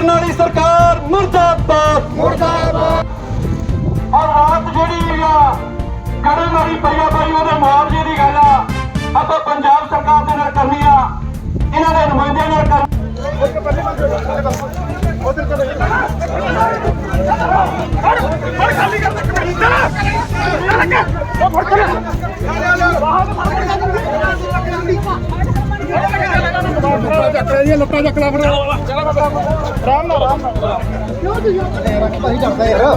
ਕਰਨ ਵਾਲੀ ਸਰਕਾਰ ਮੁਰਦਾਬਾਦ ਮੁਰਦਾਬਾਦ ਔਰ ਰਾਤ ਜਿਹੜੀ ਆ ਗੜੇਮਾਰੀ ਪਈਆ ਪਈ ਉਹਦੇ ਮੁਆਵਜ਼ੇ ਦੀ ਗੱਲ ਆ ਆਪਾਂ ਪੰਜਾਬ ਸਰਕਾਰ ਦੇ ਨਾਲ ਕਰਨੀ ਆ ਇਹਨਾਂ ਦੇ ਨੁਮਾਇੰਦਿਆਂ ਨਾਲ ਕਰ ਚੱਕ ਲੈ ਜੀ ਲੱਤਾਂ ਚੱਕ ਲੈ ਫਿਰ। ਆਰਾਮ ਨਾਲ ਆਰਾਮ ਨਾਲ। ਭਾਈ ਚੱਕਦਾ ਯਾਰ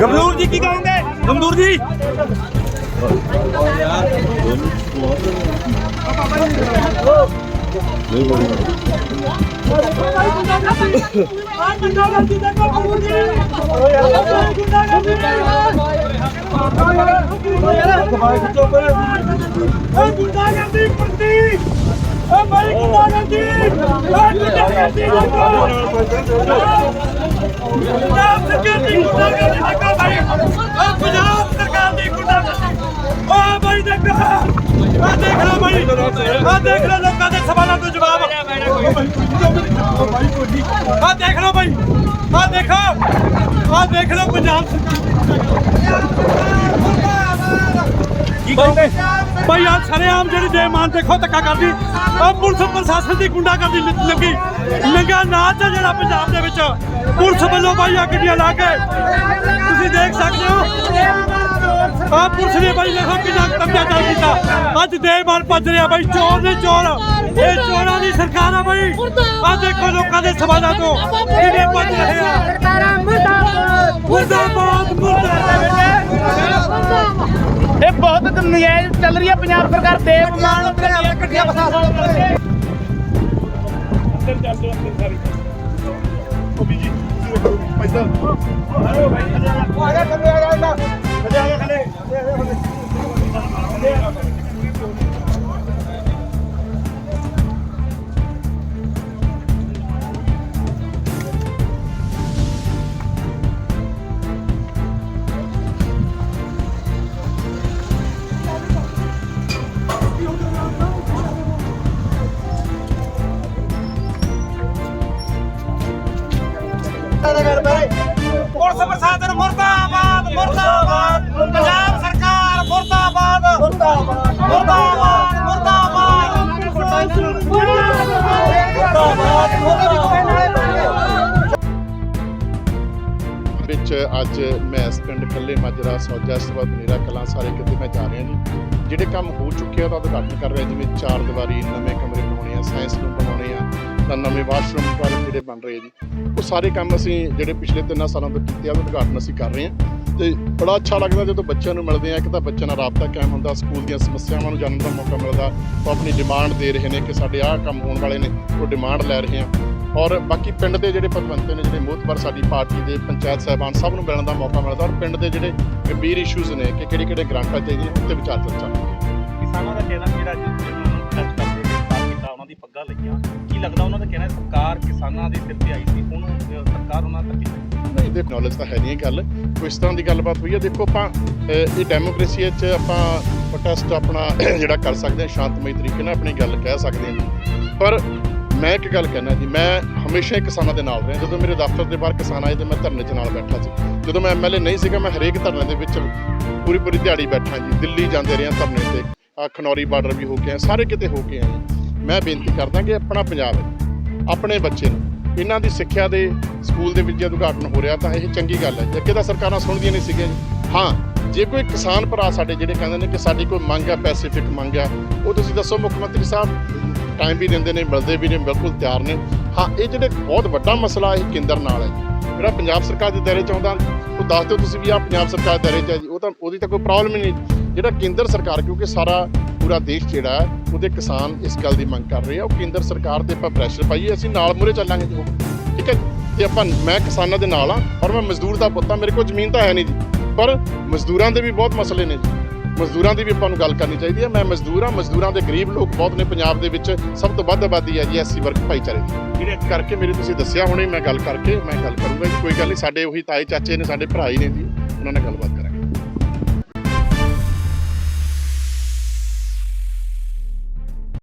ਗਮਦੂਰ ਜੀ ਕੀ ਕਹੋਗੇ? ਗਮਦੂਰ ਜੀ। ਪੰਜਾਬ ਸਰਕਾਰ ਦੀ ਗੁੰਡਾਗਰਦੀ ਦੇਖੋ ਭਾਈ ਓ ਪੰਜਾਬ ਆ ਦੇਖ ਲਓ ਭਾਈ ਆ ਦੇਖ ਲਓ ਲੋਕਾਂ ਦੇ ਸਵਾਲਾਂ ਤੋਂ ਜਵਾਬ ਆ ਦੇਖ ਲਓ ਭਾਈ ਆ ਦੇਖੋ ਆ ਦੇਖ ਲਓ ਪੰਜਾਬ ਕੀ ਕਹੋਗੇ ਭਾਈ ਆ ਸਰੇਆਮ ਜਿਹੜੀ ਬੇਮਾਨ ਦੇਖੋ ਧੱਕਾ ਕਰਦੀ ਆ ਪੁਲਿਸ ਪ੍ਰਸ਼ਾਸਨ ਦੀ ਗੁੰਡਾ ਕਰਦੀ ਲੱਗੀ ਨੰਗਾ ਨਾਚ ਆ ਜਿਹੜਾ ਪੰਜਾਬ ਦੇ ਵਿੱਚ ਪੁਲਿਸ ਵੱਲੋਂ ਭਾਈ ਆ ਗੱਡੀਆਂ ਲਾ ਕੇ? ਤੁਸੀਂ ਦੇਖ ਸਕਦੇ ਹੋ? ਆ ਪੁਲਿਸ ਨੇ ਭਾਈ ਦੇਖੋ ਕਿੰਨਾ ਕਬਜ਼ਾ ਚੱਲ ਕੀਤਾ ਅੱਜ ਦੇਵਾਨ ਭੱਜ ਰਿਹਾ ਭਾਈ ਚੋਰ ਨੇ ਚੋਰ। ਇਹ ਚੋਰਾਂ ਦੀ ਸਰਕਾਰ ਆ ਭਾਈ ਆ ਦੇਖੋ ਲੋਕਾਂ ਦੇ ਸਵਾਲਾਂ ਤੋਂ। ਕਿਵੇਂ ਭੱਜ ਰਹੇ ਆ। ਸਰਕਾਰਾਂ ਮੁਰਦਾਬਾਦ ਮੁਰਦਾਬਾਦ। ਮੁਰਦਾਬਾਦ ਇਹ ਬਹੁਤ ਨਜਾਇਜ਼ ਚੱਲ ਰਹੀ ਹੈ ਪੰਜਾਬ ਸਰਕਾਰ ਬੇਈਮਾਨ ਕੱਟੀਆਂ ਬਸਾ ਸਾਲ ਅੰਦਰ ਚੱਲ ਜਾਓ ਅੰਦਰ ਸਾਰੀ। ਉਹ ਵੀ ਜੀ। ਪੈਸਾ ਆ ਜਾ ਥੱਲੇ ਆ ਜਾ ਇਹਨਾਂ ਜਾ ਜਾ ਖਲੇ ਪੁਲਿਸ ਪ੍ਰਸ਼ਾਸਨ ਮੁਰਦਾਬਾਦ ਮੁਰਦਾਬਾਦ। ਪੰਜਾਬ ਸਰਕਾਰ ਮੁਰਦਾਬਾਦ। ਮੁਰਦਾਬਾਦ ਮੁਰਦਾਬਾਦ। ਮੁਰਦਾਬਾਦ। ਵਿੱਚ ਅੱਜ ਮੈਂ ਇਸ ਪਿੰਡ ਕੱਲੇ ਮਾਜਰਾ ਸੌਜਾ ਸਵਾਦ ਬਨੇਰਾ ਕਲਾਂ ਸਾਰੇ ਕਿਤੇ ਮੈਂ ਜਾ ਰਿਹਾ ਜੀ। ਜਿਹੜੇ ਕੰਮ ਹੋ ਚੁੱਕੇ ਆ ਉਹਦਾ ਉਦਘਾਟਨ ਕਰ ਰਿਹਾ, ਜਿਵੇਂ ਚਾਰ ਦੀਵਾਰੀ, ਨਵੇਂ ਕਮਰੇ ਬਣਾਉਣੇ ਆ, ਸਾਇੰਸ ਨੂੰ ਬਣਾਉਣੇ ਆ ਤਾਂ ਨਵੇਂ ਵਾਸ਼ਰੂਮ ਟਾਇਲਟ ਜਿਹੜੇ ਬਣ ਰਹੇ ਜੀ, ਉਹ ਸਾਰੇ ਕੰਮ ਅਸੀਂ ਜਿਹੜੇ ਪਿਛਲੇ ਤਿੰਨਾਂ ਸਾਲਾਂ ਤੋਂ ਕੀਤੇ ਆ, ਉਹ ਉਦਘਾਟਨ ਅਸੀਂ ਕਰ ਰਹੇ ਹਾਂ। ਤੇ ਬੜਾ ਅੱਛਾ ਲੱਗਦਾ ਜਦੋਂ ਬੱਚਿਆਂ ਨੂੰ ਮਿਲਦੇ ਆ ਇੱਕ ਤਾਂ ਬੱਚਿਆਂ ਨਾਲ ਰਾਬਤਾ ਕਾਇਮ ਹੁੰਦਾ, ਸਕੂਲ ਦੀਆਂ ਸਮੱਸਿਆਵਾਂ ਨੂੰ ਜਾਣਨ ਦਾ ਮੌਕਾ ਮਿਲਦਾ, ਉਹ ਆਪਣੀ ਡਿਮਾਂਡ ਦੇ ਰਹੇ ਨੇ ਕਿ ਸਾਡੇ ਆਹ ਕੰਮ ਹੋਣ ਵਾਲੇ ਨੇ, ਉਹ ਡਿਮਾਂਡ ਲੈ ਰਹੇ ਆ। ਔਰ ਬਾਕੀ ਪਿੰਡ ਦੇ ਜਿਹੜੇ ਪਤਵੰਤੇ ਨੇ, ਜਿਹੜੇ ਮੋਹਤਬਰ ਸਾਡੀ ਪਾਰਟੀ ਦੇ ਪੰਚਾਇਤ ਸਹਿਬਾਨ, ਸਭ ਨੂੰ ਮਿਲਣ ਦਾ ਮੌਕਾ ਮਿਲਦਾ। ਔਰ ਪਿੰਡ ਦੇ ਜਿਹੜੇ ਗੰਭੀਰ ਇਸ਼ੂਜ਼ ਨੇ ਕਿ ਕਿਹੜੇ ਕਿਹੜੇ ਗ੍ਰਾਂਟਾਂ ਚਾਹੀਦੀਆਂ ਉੱਤੇ ਵਿਚਾਰ ਚਰਚਾ। ਕਿਸਾਨਾਂ ਦਾ ਕਹਿਣਾ ਜਿਹੜਾ ਦਾ ਕਹਿਣਾ ਸਰਕਾਰ ਕਿਸਾਨਾਂ ਦੇ ਸਿਰ ਤੇ ਆਈ ਸੀ ਉਹਨੂੰ ਸਰਕਾਰ ਉਹਨਾਂ ਤੱਕ ਨਹੀਂ ਦੇਖੋ ਨੌਲੇਜ ਤਾਂ ਹੈ ਨਹੀਂ ਗੱਲ। ਕੋਈ ਇਸ ਤਰ੍ਹਾਂ ਦੀ ਗੱਲਬਾਤ ਹੋਈ ਹੈ, ਦੇਖੋ ਆਪਾਂ ਇਹ ਡੈਮੋਕ੍ਰੇਸੀ 'ਚ ਆਪਾਂ ਪ੍ਰੋਟੈਸਟ ਆਪਣਾ ਜਿਹੜਾ ਕਰ ਸਕਦੇ ਹਾਂ, ਸ਼ਾਂਤਮਈ ਤਰੀਕੇ ਨਾਲ ਆਪਣੀ ਗੱਲ ਕਹਿ ਸਕਦੇ ਹਾਂ ਪਰ ਮੈਂ ਇੱਕ ਗੱਲ ਕਹਿਣਾ ਜੀ, ਮੈਂ ਹਮੇਸ਼ਾ ਹੀ ਕਿਸਾਨਾਂ ਦੇ ਨਾਲ ਰਿਹਾ। ਜਦੋਂ ਮੇਰੇ ਦਫ਼ਤਰ ਦੇ ਬਾਹਰ ਕਿਸਾਨ ਆਏ ਤੇ ਮੈਂ ਧਰਨੇ 'ਚ ਨਾਲ ਬੈਠਾ ਸੀ। ਜਦੋਂ ਮੈਂ ਐਮਐਲਏ ਨਹੀਂ ਸੀਗਾ, ਮੈਂ ਹਰੇਕ ਧਰਨੇ ਦੇ ਵਿੱਚ ਪੂਰੀ ਪੂਰੀ ਦਿਹਾੜੀ ਬੈਠਾ ਜੀ। ਦਿੱਲੀ ਜਾਂਦੇ ਰਿਹਾ ਧਰਨੇ ਤੇ। ਖਨੌਰੀ ਬਾਰਡਰ ਵੀ ਹੋ ਕੇ ਆਏ, ਸਾਰੇ ਕਿਤੇ ਹੋ ਕੇ ਆਏ ਮੈਂ ਬੇਨਤੀ ਕਰਦਾ ਕਿ ਆਪਣਾ ਪੰਜਾਬ ਹੈ। ਆਪਣੇ ਬੱਚੇ ਨੂੰ। ਇਹਨਾਂ ਦੀ ਸਿੱਖਿਆ ਦੇ ਸਕੂਲ ਦੇ ਵਿੱਚ ਜਦ ਉਦਘਾਟਨ ਹੋ ਰਿਹਾ ਤਾਂ ਇਹ ਚੰਗੀ ਗੱਲ ਹੈ। ਅੱਗੇ ਤਾਂ ਸਰਕਾਰਾਂ ਸੁਣਦੀਆਂ ਨਹੀਂ ਸੀਗੀਆਂ ਜੀ। ਹਾਂ, ਜੇ ਕੋਈ ਕਿਸਾਨ ਭਰਾ ਸਾਡੇ ਜਿਹੜੇ ਕਹਿੰਦੇ ਨੇ ਕਿ ਸਾਡੀ ਕੋਈ ਮੰਗ ਹੈ ਪੈਸੀਫਿਕ ਮੰਗ ਹੈ, ਉਹ ਤੁਸੀਂ ਦੱਸੋ ਮੁੱਖ ਮੰਤਰੀ ਸਾਹਿਬ ਟਾਈਮ ਵੀ ਦਿੰਦੇ ਨੇ, ਮਿਲਦੇ ਵੀ ਨੇ, ਬਿਲਕੁਲ ਤਿਆਰ ਨੇ। ਹਾਂ, ਇਹ ਜਿਹੜੇ ਬਹੁਤ ਵੱਡਾ ਮਸਲਾ ਇਹ ਕੇਂਦਰ ਨਾਲ ਹੈ। ਜਿਹੜਾ ਪੰਜਾਬ ਸਰਕਾਰ ਦੇ ਦਾਇਰੇ ਚ ਆਉਂਦਾ, ਉਹ ਦੱਸ ਦਿਓ ਤੁਸੀਂ ਵੀ ਆ ਪੰਜਾਬ ਸਰਕਾਰ ਦੇ ਦਾਇਰੇ ਚ ਹੈ ਜੀ। ਉਹ ਤਾਂ, ਉਹਦੀ ਤਾਂ ਕੋਈ ਪ੍ਰੋਬਲਮ ਹੀ ਨਹੀਂ। ਜਿਹੜਾ ਕੇਂਦਰ ਸਰਕਾਰ, ਕਿਉਂਕਿ ਸਾਰਾ ਪੂਰਾ ਦੇਸ਼ ਜਿਹੜਾ ਹੈ, ਉਹਦੇ ਕਿਸਾਨ ਇਸ ਗੱਲ ਦੀ ਮੰਗ ਕਰ ਰਹੇ ਆ, ਉਹ ਕੇਂਦਰ ਸਰਕਾਰ ਤੇ ਆਪਾਂ ਪ੍ਰੈਸ਼ਰ ਪਾਈਏ, ਅਸੀਂ ਨਾਲ ਮੂਹਰੇ ਚੱਲਾਂਗੇ ਜੀ। ਠੀਕ ਹੈ ਜੀ? ਤੇ ਆਪਾਂ, ਮੈਂ ਕਿਸਾਨਾਂ ਦੇ ਨਾਲ ਆ ਔਰ ਮੈਂ ਮਜ਼ਦੂਰ ਦਾ ਪੁੱਤ ਆ ਮੇਰੇ ਕੋਲ ਜ਼ਮੀਨ ਤਾਂ ਹੈ ਨਹੀਂ ਜੀ। ਪਰ ਮਜ਼ਦੂਰਾਂ ਦੇ ਵੀ ਬਹੁਤ ਮਸਲੇ ਨੇ ਜੀ। ਮਜ਼ਦੂਰਾਂ ਦੀ ਵੀ ਆਪਾਂ ਨੂੰ ਗੱਲ ਕਰਨੀ ਚਾਹੀਦੀ ਹੈ। ਮੈਂ ਮਜ਼ਦੂਰ ਹਾਂ, ਮਜ਼ਦੂਰਾਂ ਦੇ ਗਰੀਬ ਲੋਕ ਬਹੁਤ ਨੇ, ਪੰਜਾਬ ਦੇ ਵਿੱਚ ਸਭ ਤੋਂ ਵੱਧ ਆਬਾਦੀ ਹੈ ਜੀ ਐਸਸੀ ਵਰਗ ਭਾਈਚਾਰੇ ਦੀ। ਜਿਹੜੇ ਕਰਕੇ ਮੇਰੇ ਤੁਸੀਂ ਦੱਸਿਆ ਹੁਣੇ, ਮੈਂ ਗੱਲ ਕਰਕੇ, ਮੈਂ ਗੱਲ ਕਰੂੰਗਾ ਕੋਈ ਗੱਲ ਨਹੀਂ, ਸਾਡੇ ਉਹੀ ਤਾਏ ਚਾਚੇ ਨੇ, ਸਾਡੇ ਭਰਾ ਹੀ ਨੇ ਜੀ, ਉਹਨਾਂ ਨਾਲ ਗੱਲਬਾਤ ਕਰ